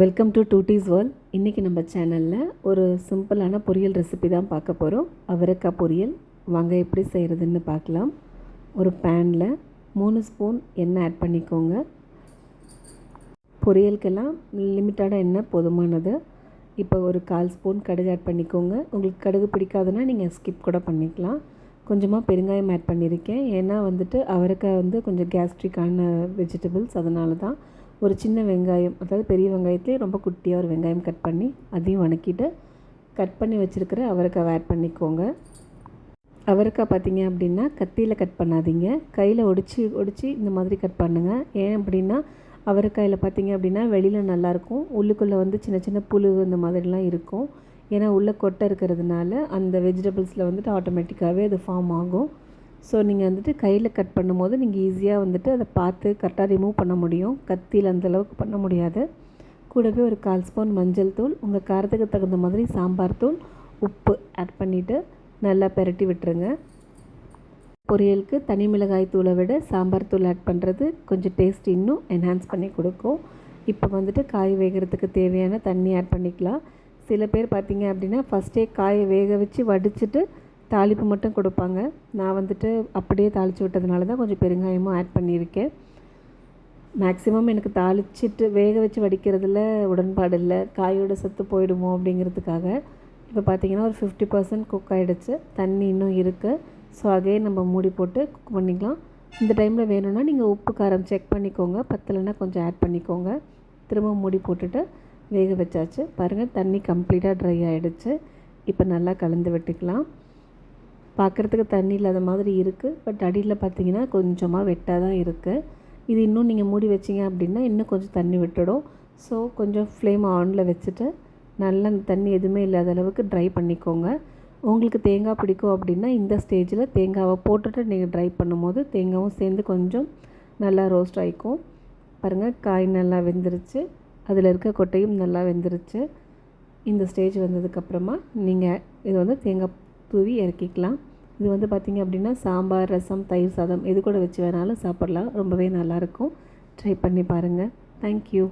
Welcome to duties whirl இன்றைக்கி நம்ம சேனலில் ஒரு சிம்பிளான பொரியல் ரெசிபி தான் பார்க்க போகிறோம் அவரைக்காய் பொரியல். வாங்க எப்படி செய்கிறதுன்னு பார்க்கலாம். ஒரு பேனில் மூணு ஸ்பூன் எண்ணெய் ஆட் பண்ணிக்கோங்க. பொரியலுக்கெல்லாம் லிமிட்டடாக எண்ணெய் போதுமானது. இப்போ ஒரு கால் ஸ்பூன் கடுகு ஆட் பண்ணிக்கோங்க. உங்களுக்கு கடுகு பிடிக்காதுன்னா நீங்கள் ஸ்கிப் கூட பண்ணிக்கலாம். கொஞ்சமாக பெருங்காயம் ஆட் பண்ணியிருக்கேன் ஏன்னா வந்துட்டு அவரைக்காய் வந்து கொஞ்சம் கேஸ்ட்ரிக்கான வெஜிடபிள்ஸ் அதனால தான் ஒரு சின்ன வெங்காயம் அதாவது பெரிய வெங்காயத்துலேயே ரொம்ப குட்டியாக ஒரு வெங்காயம் கட் பண்ணி அதையும் வணக்கிட்டு கட் பண்ணி வச்சுருக்கிற அவரைக்காய் ஆட் பண்ணிக்கோங்க. அவரைக்காய் பார்த்தீங்க அப்படின்னா கத்தியில் கட் பண்ணாதீங்க. கையில் ஒடிச்சு ஒடிச்சு இந்த மாதிரி கட் பண்ணுங்கள் ஏன் அப்படின்னா அவரைக்காயில் பார்த்தீங்க அப்படின்னா வெளியில் நல்லாயிருக்கும். உள்ளுக்குள்ளே வந்து சின்ன சின்ன புழு இந்த மாதிரிலாம் இருக்கும். ஏன்னா உள்ளே கொட்டை இருக்கிறதுனால அந்த வெஜிடபிள்ஸில் வந்துட்டு ஆட்டோமேட்டிக்காகவே அது ஃபார்ம் ஆகும். ஸோ நீங்கள் வந்துட்டு கையில் கட் பண்ணும்போது நீங்கள் ஈஸியாக வந்துட்டு அதை பார்த்து கரெக்டாக ரிமூவ் பண்ண முடியும். கத்தியில் அந்தளவுக்கு பண்ண முடியாது. கூடவே ஒரு கால் ஸ்பூன் மஞ்சள் தூள் உங்கள் காரத்துக்கு தகுந்த மாதிரி சாம்பார் தூள் உப்பு ஆட் பண்ணிவிட்டு நல்லா பெரட்டி விட்டுருங்க. பொரியலுக்கு தனி மிளகாய் தூளை விட சாம்பார் தூள் ஆட் பண்ணுறது கொஞ்சம் டேஸ்ட் இன்னும் என்ஹான்ஸ் பண்ணி கொடுக்கும். இப்போ வந்துட்டு காய் வேகிறதுக்கு தேவையான தண்ணி ஆட் பண்ணிக்கலாம். சில பேர் பார்த்தீங்க அப்படின்னா ஃபஸ்ட்டே காயை வேக வச்சு வடிச்சிட்டு தாளிப்பு மட்டும் கொடுப்பாங்க. நான் வந்துட்டு அப்படியே தாளித்து விட்டதுனால தான் கொஞ்சம் பெருங்காயமும் ஆட் பண்ணியிருக்கேன். மேக்ஸிமம் எனக்கு தாளிச்சிட்டு வேக வச்சு வடிக்கிறதுல உடன்பாடு இல்லை. காயோட சத்து போயிடுமோ அப்படிங்கிறதுக்காக இப்போ பார்த்தீங்கன்னா ஒரு ஃபிஃப்டி பர்சன்ட் குக் ஆகிடுச்சு தண்ணி இன்னும் இருக்குது ஸோ அதே நம்ம மூடி போட்டு குக் பண்ணிக்கலாம். இந்த டைமில் வேணும்னா நீங்கள் உப்பு காரம் செக் பண்ணிக்கோங்க. பத்தலைன்னா கொஞ்சம் ஆட் பண்ணிக்கோங்க. திரும்ப மூடி போட்டுட்டு வேக வச்சாச்சு. பாருங்கள் தண்ணி கம்ப்ளீட்டாக ட்ரை ஆகிடுச்சு இப்போ நல்லா கலந்து விட்டுக்கலாம். பார்க்குறதுக்கு தண்ணி இல்லாத மாதிரி இருக்குது பட் அடியில் பார்த்தீங்கன்னா கொஞ்சமாக வெட்டாக தான் இருக்குது இது இன்னும் நீங்கள் மூடி வச்சிங்க அப்படின்னா இன்னும் கொஞ்சம் தண்ணி விட்டுடும். ஸோ கொஞ்சம் ஃப்ளேம் ஆனில் வச்சுட்டு நல்லா அந்த தண்ணி எதுவுமே இல்லாத அளவுக்கு ட்ரை பண்ணிக்கோங்க. உங்களுக்கு தேங்காய் பிடிக்கும் அப்படின்னா இந்த ஸ்டேஜில் தேங்காவை போட்டுட்டு நீங்கள் ட்ரை பண்ணும்போது தேங்காவும் சேர்ந்து கொஞ்சம் நல்லா ரோஸ்ட் ஆகிக்கும் பாருங்கள் காய் நல்லா வெந்துருச்சு. அதில் இருக்க கொட்டையும் நல்லா வெந்துருச்சு. இந்த ஸ்டேஜ் வந்ததுக்கப்புறமா நீங்கள் இது வந்து தேங்காய் தூவி இறக்கிக்கலாம். இது வந்து பார்த்திங்க அப்படின்னா சாம்பார் ரசம் தயிர் சாதம் எது கூட வச்சு வேணாலும் சாப்பிட்லாம். ரொம்பவே நல்லாயிருக்கும். ட்ரை பண்ணி பாருங்கள் தேங்க்யூ